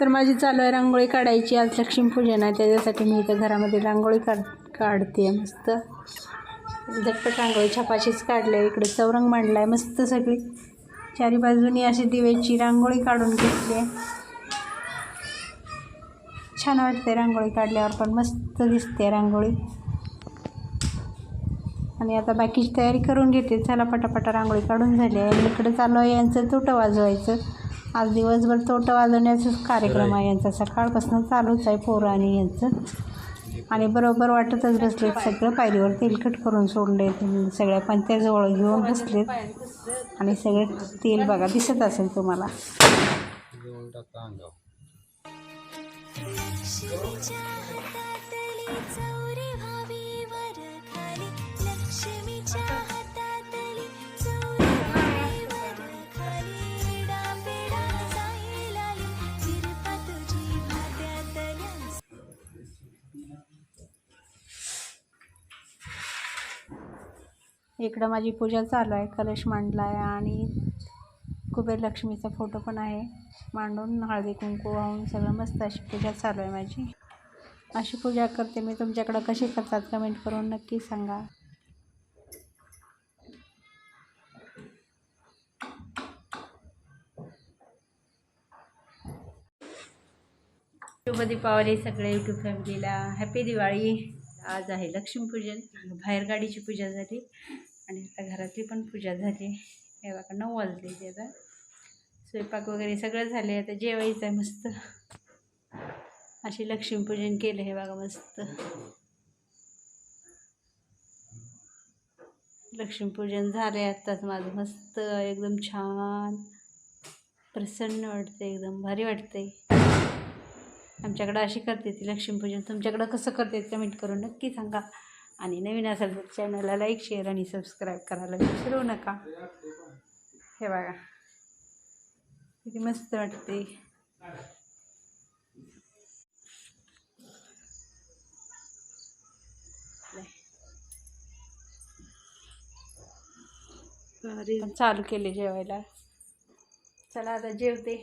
तर माझी चालू आहे रांगोळी काढायची. आज लक्ष्मीपूजन आहे. त्याच्यासाठी मी इथं घरामध्ये रांगोळी काढ काढते. मस्त झटपट रांगोळी छपाचीच काढली. आहे इकडे चौरंग मांडला आहे मस्त सगळी. चारी बाजूनी अशी दिव्याची रांगोळी काढून घेतली आहे. छान वाटते रांगोळी काढल्यावर पण मस्त दिसते रांगोळी. आणि आता बाकीची तयारी करून घेते. चला पटापटा रांगोळी काढून झाली आहे. इकडे चालू आहे. यांचं तोटं वाजवायचं. आज दिवसभर तोटं वाजवण्याचाच कार्यक्रम आहे. यांचा सकाळपासून चालूच आहे पोरं आणि यांचं. आणि बरोबर वाटतच बसलेत सगळं. पायरीवर तेलकट करून सोडले सगळ्या पंत्याजवळ घेऊन बसलेत. आणि सगळे तेल बघा दिसत असेल तुम्हाला. इकडं माझी पूजा चालू आहे कलश मांडला आहे आणि कुबेर लक्ष्मीचा फोटो पण आहे. मांडून हळदी कुंकू वाहून सगळं मस्त अशी पूजा चालू आहे माझी. अशी पूजा करते मी. तुमच्याकडं कशी करतात कमेंट करून नक्की सांगा. शुभ दीपावली सगळ्या यूट्यूब फॅमिलीला हॅपी दिवाळी. आज आहे लक्ष्मीपूजन. बाहेरगाडीची पूजा झाली. आणि आता घरातली पण पूजा झाली. हे बघा नऊ वाजले ते आता. स्वयंपाक वगैरे सगळं झाले आता जेवायचं आहे मस्त. अशी लक्ष्मीपूजन केलं हे बघा मस्त. लक्ष्मीपूजन झाले आत्ताच माझं मस्त. एकदम छान. प्रसन्न वाटतं एकदम भारी वाटते आमच्याकडं अशी करते ती लक्ष्मीपूजन. तुमच्याकडं कसं करते कमेंट करून नक्की सांगा. आणि नवीन असेल तर चॅनलला लाईक शेअर आणि सबस्क्राईब करायला विसरू नका. हे बघा. किती मस्त वाटते. चालू केले जेवायला. चला आता जेवते.